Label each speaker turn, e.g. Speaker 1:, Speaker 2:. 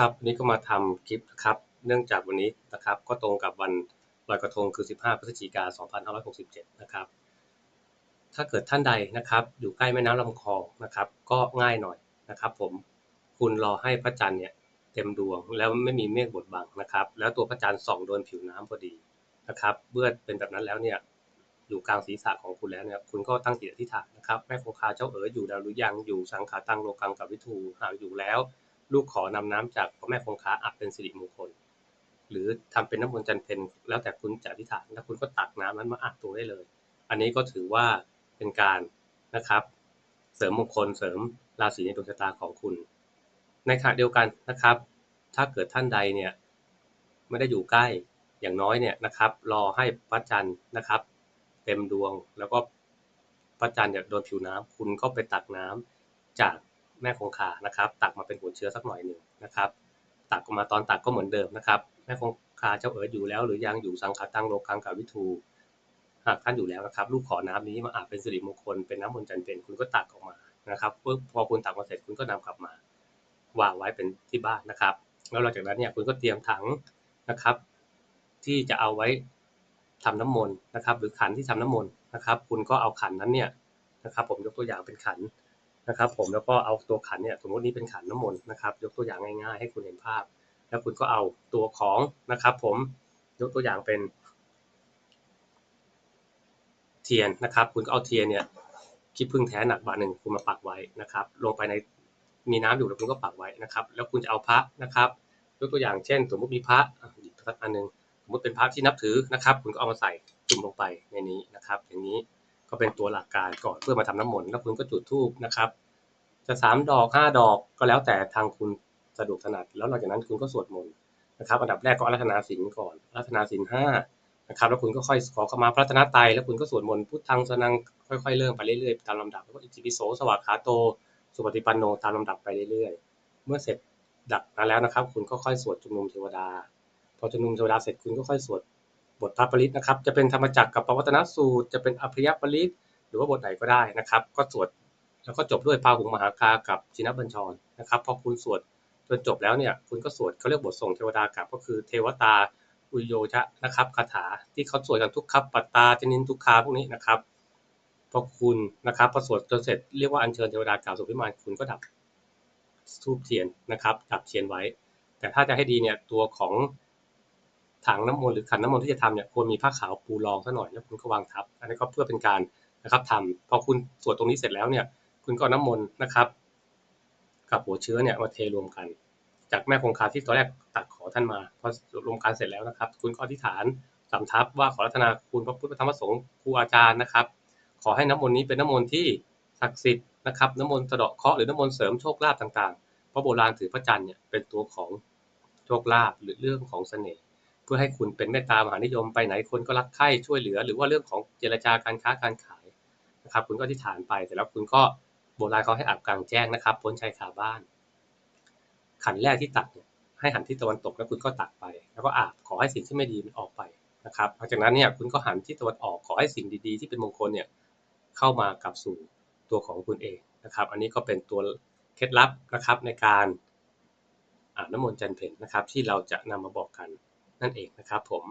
Speaker 1: ครับวันนี้ก็มาทำคลิปนะครับเนื่องจากวันนี้นะครับก็ตรงกับวันลอยกระทงคือ 15 พฤศจิกายน 2567 นะครับ ถ้าเกิดท่านใดนะครับ อยู่ใกล้แม่น้ำลำคลองนะครับ ก็ง่ายหน่อยนะครับ ผมคุณรอให้พระจันทร์เนี่ยเต็มดวงแล้วไม่มีเมฆบดบังนะครับ แล้วตัวพระจันทร์ส่องโดนผิวน้ำพอดีนะครับเมื่อเป็นแบบนั้นแล้วเนี่ยอยู่กลางศีรษะของคุณแล้วเนี่ยคุณก็ตั้งจิตอธิษฐานนะครับแม่คงคาเจ้าเอ๋ยอยู่แล้วรือยังอยู่สังขาตังโลกังกับวิทูหากอยู่แล้ว ลูกขอนำน้ำจากพระแม่คงคาอาบเป็นสิริมงคล หรือทำเป็นน้ำมนต์จันเพนแล้วแต่คุณจะอธิษฐานแล้วคุณก็ตักน้ำนั้นมาอาบตัวได้เลย อันนี้ก็ถือว่าเป็นการนะครับ เสริมมงคลเสริมราศีในดวงชะตาของคุณ ในขณะเดียวกันนะครับ ถ้าเกิดท่านใดเนี่ยไม่ได้อยู่ใกล้อย่างน้อยเนี่ยนะครับ รอให้พระจันทร์นะครับ เต็มดวงแล้วก็พระจันทร์เนี่ยโดนผิวน้ำคุณก็ไปตักน้ำจาก แม่คงคานะครับ ตักมาเป็นหัวเชื้อสักหน่อยหนึ่งนะครับ ตักออกมาตอนตักก็เหมือนเดิมนะครับ แม่คงคาเจ้าเอ๋ยอยู่แล้ว หรือยังอยู่สังขาตังโลกังกับวิทูหากท่านอยู่แล้วนะครับ ลูกขอน้ำนี้มาอาบเป็นสิริมงคลเป็นน้ำมนต์จันเป็นคุณก็ตักออกมานะครับพอคุณตักมาเสร็จคุณก็นำกลับมาวางไว้เป็นที่บ้านนะครับ แล้วหลังจากนั้นเนี่ยคุณก็เตรียมถังนะครับ ที่จะเอาไว้ทำน้ำมนต์นะครับ หรือขันที่ทำน้ำมนต์นะครับ คุณก็เอาขันนั้นเนี่ยนะครับ ผมยกตัวอย่างเป็นขัน นะครับผมแล้วก็เอาตัวขันเนี่ยสมมตินี้เป็นขันน้ำมนต์นะครับ ยกตัวอย่างง่ายๆ ให้คุณเห็นภาพ แล้วคุณก็เอาตัวของนะครับผมยกตัวอย่างเป็น เทียนนะครับ คุณก็เอาเทียนเนี่ยคิดพึ่งแท้หนักบาทหนึ่งคุณมาปักไว้นะครับ ลงไปในมีน้ำอยู่แล้วคุณก็ปักไว้นะครับ แล้วคุณจะเอาพระนะครับยกตัวอย่างเช่น สมมติมีพระอะหยิบสักอันหนึ่งสมมติเป็นพระที่นับถือนะครับ คุณก็เอามาใส่จุ่มลงไปในนี้นะครับ อย่างนี้ ก็เป็นตัวหลักการก่อนเพื่อมาทำน้ำมนต์แล้วคุณก็จุดธูปนะครับ จะสามดอกห้าดอกก็แล้วแต่ทางคุณสะดวกถนัด แล้วหลังจากนั้นคุณก็สวดมนต์นะครับ อันดับแรกก็อารัธนาศีลก่อนอารัธนาศีลห้านะครับ แล้วคุณก็ค่อยขอเข้ามาพระรัตนตรัยแล้วคุณก็สวดมนต์พุทธังสนังค่อยๆเริ่มไปเรื่อยๆตามลำดับแล้วก็อิติปิโสสวากขาโต สุปฏิปันโนตามลำดับไปเรื่อยๆ เมื่อเสร็จดับมาแล้วนะครับ คุณก็ค่อยสวดจุมนุมเทวดา พอจุมนุมเทวดาเสร็จคุณก็ค่อยสวด บทพระปริตนะครับ จะเป็นธรรมจักรกับปวัตนสูตร จะเป็นอภิยปริตหรือว่าบทไหนก็ได้นะครับ ก็สวดแล้วก็จบด้วยพาหุงมหากากับชินบัญชรนะครับพอคุณสวดจนจบแล้วเนี่ยคุณก็สวดเขาเรียกบทส่งเทวดากลับก็คือเทวตาอุโยชะนะครับคาถาที่เขาสวดกันทุกขับปัตตาจนินทุกคาพวกนี้นะครับพอคุณนะครับพอสวดจนเสร็จเรียกว่าอัญเชิญเทวดากล่าวสุพิมานคุณก็ดับทูบเทียนนะครับดับเทียนไว้ แต่ถ้าจะให้ดีเนี่ยตัวของ ถังน้ำมนต์หรือขันน้ำมนต์ที่จะทำเนี่ยควรมีผ้าขาวปูรองซะหน่อยแล้วคุณก็วางทับ อันนี้ก็เพื่อเป็นการนะครับทำพอคุณสวดตรงนี้เสร็จแล้วเนี่ยคุณก็น้ำมนต์นะครับ กับหัวเชื้อเนี่ยมาเทรวมกัน จากแม่คงคาที่ตอนแรกตักขอท่านมาพอรวมกันเสร็จแล้วนะครับ คุณก็อธิษฐานสำทับว่าขอรัตนาคุณพระพุทธธรรมประสงค์ครูอาจารย์นะครับ ขอให้น้ำมนต์นี้เป็นน้ำมนต์ที่ศักดิ์สิทธิ์นะครับน้ำมนต์สะเดาะเคราะห์หรือน้ำมนต์เสริมโชคลาภต่างๆ เพราะโบราณถือพระจันทร์เนี่ยเป็นตัวของโชคลาภหรือเรื่องของเสน่ห์ เพื่อให้คุณเป็นเมตตามหานิยมไปไหนคนก็รักใคร่ช่วยเหลือ หรือว่าเรื่องของเจรจาการค้าการขายนะครับ คุณก็อธิฐานไปแต่แล้วคุณก็โบราณเขาให้อาบกลางแจ้งนะครับ พ้นชายคาบ้าน ขันแรกที่ตักเนี่ยให้หันที่ตะวันตกแล้วคุณก็ตักไป แล้วก็อาบขอให้สิ่งที่ไม่ดีมันออกไปนะครับหลังจากนั้นเนี่ยคุณก็หันที่ตะวันออกขอให้สิ่งดีๆ ที่เป็นมงคลเนี่ยเข้ามากลับสู่ตัวของคุณเองนะครับ อันนี้ก็เป็นตัวเคล็ดลับนะครับในการอาบน้ำมนต์จันเพนนะครับ ที่เราจะนำมาบอกกัน นั่นเองนะครับผม